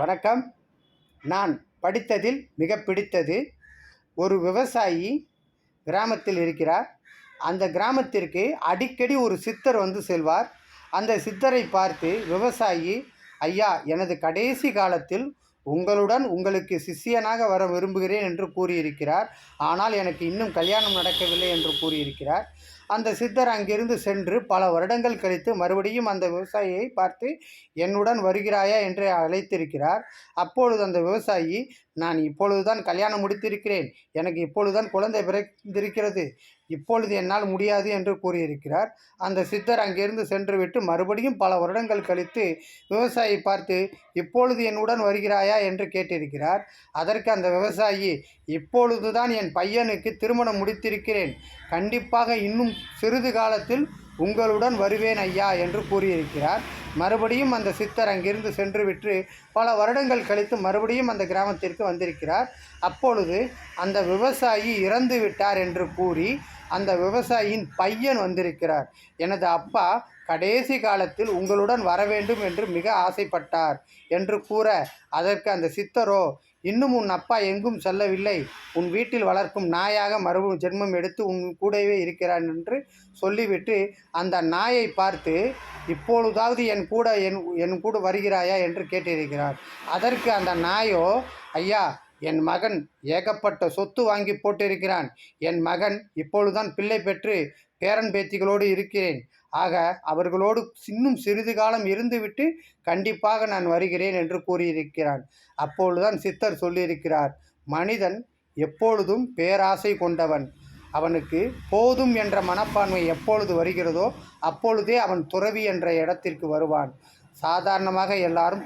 வணக்கம். நான் படித்ததில் மிக பிடித்தது ஒரு விவசாயி கிராமத்தில் இருக்கிறார். அந்த கிராமத்திற்கு அடிக்கடி ஒரு சித்தர் வந்து செல்வார். அந்த சித்தரை பார்த்து விவசாயி ஐயா எனது கடைசி காலத்தில் உங்களுடன் உங்களுக்கு சிஷ்யனாக வர விரும்புகிறேன் என்று கூறியிருக்கிறார். ஆனால் எனக்கு இன்னும் கல்யாணம் நடக்கவில்லை என்று கூறியிருக்கிறார். அந்த சித்தர் அங்கிருந்து சென்று பல வருடங்கள் கழித்து மறுபடியும் அந்த விவசாயியை பார்த்து என்னுடன் வருகிறாயா? என்று அழைத்திருக்கிறார். அப்பொழுது அந்த விவசாயி நான் இப்பொழுதுதான் கல்யாணம் முடித்திருக்கிறேன். எனக்கு இப்பொழுதுதான் குழந்தை பிறந்திருக்கிறது. இப்பொழுது என்னால் முடியாது என்று கூறியிருக்கிறார். அந்த சித்தர் அங்கிருந்து சென்றுவிட்டு மறுபடியும் பல வருடங்கள் கழித்து விவசாயி பார்த்து இப்பொழுது என்னுடன் வருகிறாயா? என்று கேட்டிருக்கிறார். அதற்கு அந்த விவசாயி இப்பொழுதுதான் என் பையனுக்கு திருமணம் முடித்திருக்கிறேன். கண்டிப்பாக இன்னும் சிறிது காலத்தில் உங்களுடன் வருவேன் ஐயா என்று கூறியிருக்கிறார். மறுபடியும் அந்த சித்தர் அங்கிருந்து சென்று விட்டு பல வருடங்கள் கழித்து மறுபடியும் அந்த கிராமத்திற்கு வந்திருக்கிறார். அப்பொழுது அந்த விவசாயி இறந்து விட்டார் என்று கூறி அந்த விவசாயியின் பையன் வந்திருக்கிறார். எனது அப்பா கடைசி காலத்தில் உங்களுடன் வர வேண்டும் என்று மிக ஆசைப்பட்டார் என்று கூற அதற்கு அந்த சித்தரோ இன்னும் உன் அப்பா எங்கும் செல்லவில்லை. உன் வீட்டில் வளர்க்கும் நாயாக மறுபடியும் ஜென்மம் எடுத்து உன் கூடவே இருக்கிறான் என்று சொல்லிவிட்டு அந்த நாயை பார்த்து இப்பொழுதாவது என் கூட என் என் கூட வருகிறாயா? என்று கேட்டிருக்கிறார். அதற்கு அந்த நாயோ ஐயா என் மகன் ஏகப்பட்ட சொத்து வாங்கி போட்டிருக்கிறான். என் மகன் இப்பொழுதுதான் பிள்ளை பெற்று பேரன் பேத்திகளோடு இருக்கிறேன். ஆக அவர்களோடு இன்னும் சிறிது காலம் இருந்துவிட்டு கண்டிப்பாக நான் வருகிறேன் என்று கூறியிருக்கிறான். அப்பொழுதுதான் சித்தர் சொல்லியிருக்கிறார் மனிதன் எப்பொழுதும் பேராசை கொண்டவன். அவனுக்கு போதும் என்ற மனப்பான்மை எப்பொழுது வருகிறதோ அப்பொழுதே அவன் துறவி என்ற இடத்திற்கு வருவான். சாதாரணமாக எல்லாரும்